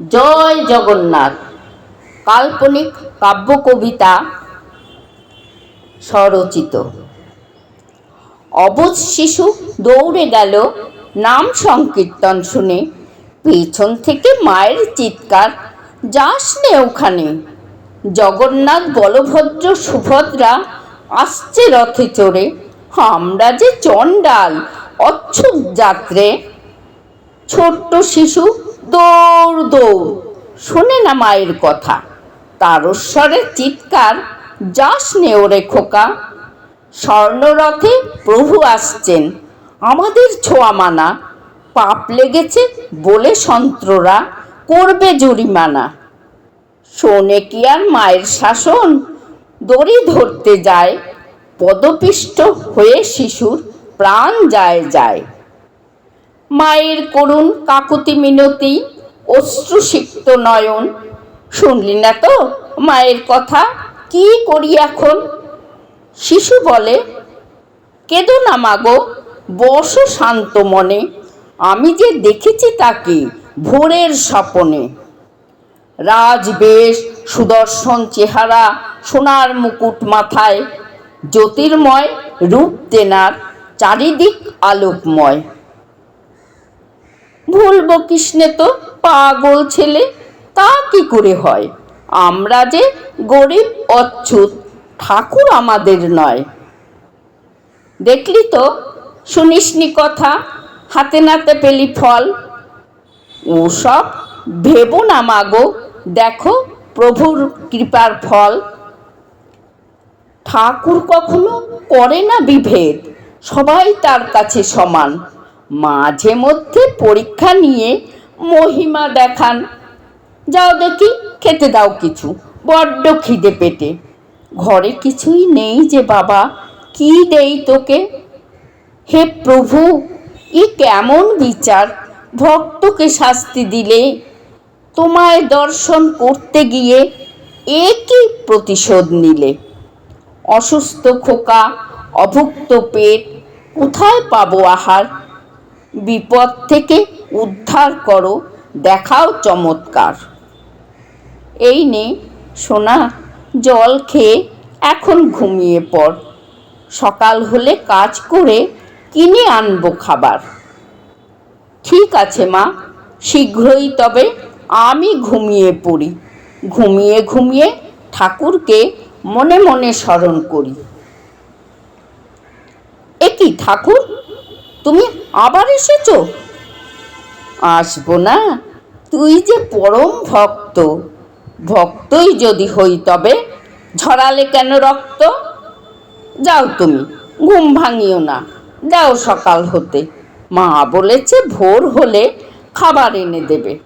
জয় জগন্নাথ। কাল্পনিক কাব্য কবিতা স্বরচিত। অবুজ শিশু দৌড়ে গেল, নাম সংকীর্তন শুনে। পেছন থেকে মায়ের চিৎকার, যাস নে ওখানে। জগন্নাথ বলভদ্র সুভদ্রা, আসছে রথে চড়ে। আমরা যে চণ্ডাল, অচ্ছুত যাত্রে। ছোট্ট শিশু দৌড় দৌড়। শোনে না মায়ের কথা। তারস্বরের চিৎকার, যাস নে ওরে খোকা। স্বর্ণরথে প্রভু আসছেন, আমাদের ছোঁয়া মানা। পাপ লেগেছে বলে সন্ত্ররা, করবে জরিমানা। শোনে কি আর মায়ের শাসন? দড়ি ধরতে যায়, পদপিষ্ট হয়ে শিশুর প্রাণ যায় যায়। মায়ের করুণ কাকুতি মিনতি, অশ্রুসিক্ত নয়ন। শুনলি না তো, মায়ের কথা কি করি এখন? শিশু বলে, কেঁদো না মাগো বসো শান্ত মনে। আমি যে দেখেছি তাকে ভোরের স্বপনে। রাজবেশ সুদর্শন চেহারা সোনার মুকুট মাথায়, জ্যোতির্ময় রূপ তেনার, চারিদিক আলোকময়। ভুলবো কৃষ্ণে তো পাগল ছেলে, তা কি করে হয়? আমরা যে গরিব, অচ্ছুত, ঠাকুর আমাদের নয়। দেখলি তো শুনিসনি কথা, হাতে নাতে পেলি ফল। ওসব ভেবো না মাগো দেখো প্রভুর কৃপার ফল। ঠাকুর কখনো করে না বিভেদ, সবাই তার কাছে সমান। মাঝে মধ্যে পরীক্ষা নিয়ে মহিমা দেখান। যাও দেখি, খেতে দাও কিছু, বড্ড খিদে পেটে। ঘরে কিছুই নেই যে বাবা, কি দেই তোকে? হে প্রভু, ই কেমন বিচার, ভক্তকে শাস্তি দিলে। তোমায় দর্শন করতে গিয়ে এ কি প্রতিশোধ নিলে। অসুস্থ খোকা, অভুক্ত পেট, কোথায় পাবো আহার? বিপদ থেকে উদ্ধার করো, দেখাও চমৎকার। এই নে, সোনা, জল খেয়ে এখন ঘুমিয়ে পড়। সকাল হলে কাজ করে কিনে আনব খাবার। ঠিক আছে মা, শীঘ্রই তবে আমি ঘুমিয়ে পড়ি। ঘুমিয়ে ঘুমিয়ে ঠাকুরকে মনে মনে স্মরণ করি। এ কি ঠাকুর? তুমি আবার এসেছ? আসব না। তুই যে পরম ভক্ত। ভক্তই যদি হই তবে ঝরালে কেন রক্ত? যাও তুমি, ঘুম ভাঙিও না। যাও সকাল হতে। মা বলেছে ভোর হলে খাবার এনে দেবে।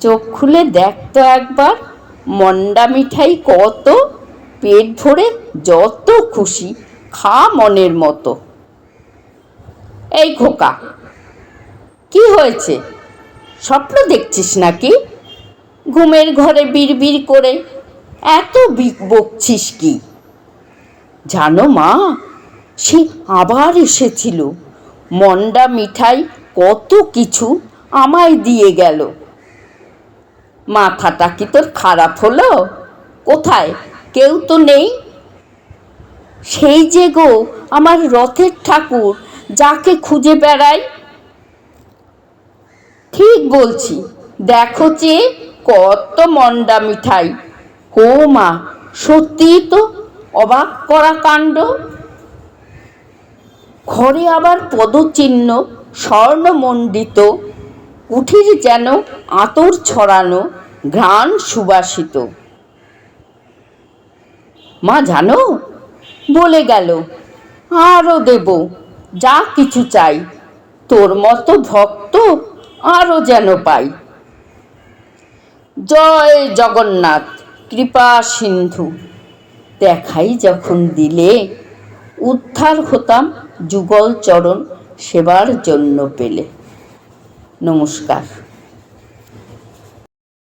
চোখ খুলে দেখ তো একবার, মন্ডা মিঠাই কত? পেট ভরে যত খুশি খা মনের মতো। এই খোকা, কি হয়েছে? স্বপ্ন দেখছিস নাকি? ঘুমের ঘরে বিড়বিড় করে এত বিক বকছিস কি? জানো মা, সে আবার এসেছিল। মন্ডা মিঠাই কত কিছু আমায় দিয়ে গেল। মাথাটা কি তোর খারাপ হলো? কোথায়? কেউ তো নেই? সেই যে গো, আমার রথের ঠাকুর যাকে খুঁজে বেড়াই, ঠিক বলছি, দেখো যে কত মন্ডা মিঠাই। ও মা সত্যি তো অবাক করা কাণ্ড। ঘরে আবার পদচিহ্ন, স্বর্ণমণ্ডিত, কুঠির যেন আতর ছড়ানো, ঘ্রাণ সুবাসিত। মা জানো, বলে গেল আরও দেব। যা কিছু চাই, তোর মতো ভক্ত আরও যেন পাই। জয় জগন্নাথ, কৃপা সিন্ধু। দেখাই যখন দিলে, উদ্ধার হতাম যুগল চরণ সেবার জন্য পেলে। নমস্কার।